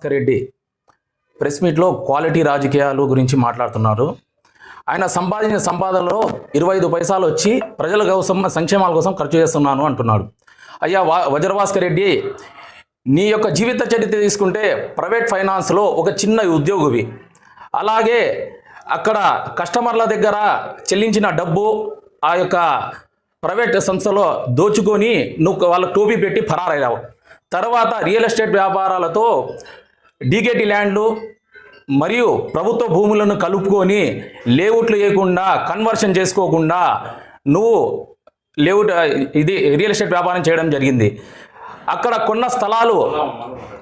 Bhaskar Reddy press మీట్లో quality రాజకీయాలు గురించి మాట్లాడుతున్నారు. ఆయన సంపాదించిన సంపాదనలో ఇరవై ఐదు పైసలు వచ్చి ప్రజల కోసం సంక్షేమాల కోసం ఖర్చు చేస్తున్నాను అంటున్నాడు. అయ్యా వా వజ్రభాస్కర్ రెడ్డి నీ యొక్క జీవిత చరిత్ర తీసుకుంటే ప్రైవేట్ ఫైనాన్స్లో ఒక చిన్న ఉద్యోగివి. అలాగే అక్కడ కస్టమర్ల దగ్గర చెల్లించిన డబ్బు ఆ యొక్క ప్రైవేట్ సంస్థలో దోచుకొని నువ్వు వాళ్ళ టోపీ పెట్టి ఫరారయ్యావు. తర్వాత రియల్ ఎస్టేట్ వ్యాపారాలతో డీకేటీ ల్యాండ్లు మరియు ప్రభుత్వ భూములను కలుపుకొని లేఅవుట్లు వేయకుండా కన్వర్షన్ చేసుకోకుండా నువ్వు లేఅవుట్ ఇది రియల్ ఎస్టేట్ వ్యాపారం చేయడం జరిగింది. అక్కడ కొన్న స్థలాలు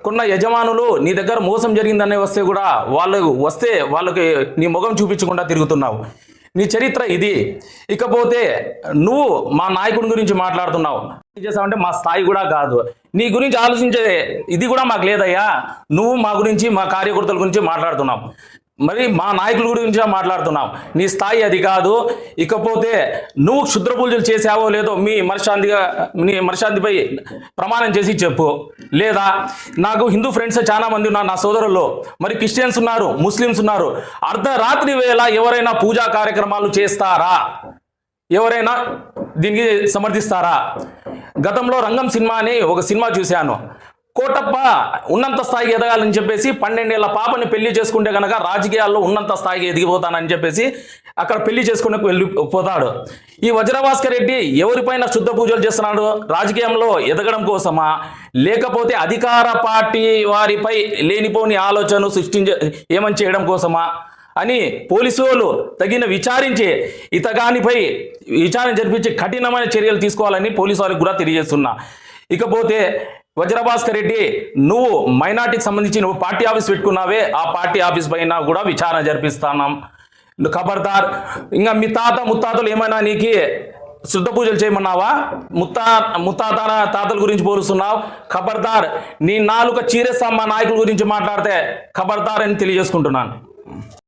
కొన్న యజమానులు నీ దగ్గర మోసం జరిగిందనే వస్తే కూడా వాళ్ళు వస్తే వాళ్ళకి నీ ముఖం చూపించకుండా తిరుగుతున్నావు. నీ చరిత్ర ఇది. ఇకపోతే నువ్వు మా నాయకుడి గురించి మాట్లాడుతున్నావు. ఏం చేసావంటే మా స్థాయి కూడా కాదు. నీ గురించి ఆలోచించే ఇది కూడా మాకు లేదయ్యా. నువ్వు మా గురించి మా కార్యకర్తల గురించి మాట్లాడుతున్నావు. మరి మా నాయకుల గురించి మాట్లాడుతున్నాం. నీ స్థాయి అది కాదు. ఇకపోతే నువ్వు క్షుద్ర పూజలు చేసావో లేదో మీ మనశాంతిగా నీ మనశాంతిపై ప్రమాణం చేసి చెప్పు. లేదా నాకు హిందూ ఫ్రెండ్స్ చాలా మంది ఉన్నారు నా సోదరులు. మరి క్రిస్టియన్స్ ఉన్నారు ముస్లిమ్స్ ఉన్నారు. అర్ధరాత్రి వేళ ఎవరైనా పూజా కార్యక్రమాలు చేస్తారా? ఎవరైనా దీనికి సమర్థిస్తారా? గతంలో రంగం సినిమా అని ఒక సినిమా చూశాను. కోటప్ప ఉన్నంత స్థాయికి ఎదగాలని చెప్పేసి పన్నెండేళ్ళ పాపని పెళ్ళి చేసుకుంటే కనుక రాజకీయాల్లో ఉన్నంత స్థాయికి ఎదిగిపోతానని చెప్పేసి అక్కడ పెళ్ళి చేసుకునే వెళ్ళి పోతాడు. ఈ వజ్రభాస్కర్ రెడ్డి ఎవరిపైన శుద్ధ పూజలు చేస్తున్నాడు? రాజకీయంలో ఎదగడం కోసమా? లేకపోతే అధికార పార్టీ వారిపై లేనిపోని ఆలోచన సృష్టించ ఏమని చేయడం కోసమా? అని పోలీసు వాళ్ళు తగిన విచారించి ఇతగానిపై విచారణ జరిపించి కఠినమైన చర్యలు తీసుకోవాలని పోలీసు వారికి కూడా తెలియజేస్తున్నా. ఇకపోతే వజ్రభాస్కర్ రెడ్డి నువ్వు మైనార్టీకి సంబంధించి నువ్వు పార్టీ ఆఫీస్ పెట్టుకున్నావే ఆ పార్టీ ఆఫీస్ పైన కూడా విచారణ జరిపిస్తున్నాం. ఖబర్దార్ ఇంకా మీ తాత ముత్తాతలు ఏమైనా నీకు శుద్ధ పూజలు చేయమన్నావా? ముత్తా ముత్తాత తాతల గురించి పోలుస్తున్నావు. ఖబర్దార్ నీ నాలుక చీరేస్తా మా నాయకుల గురించి మాట్లాడితే ఖబర్దార్ అని తెలియజేసుకుంటున్నాను.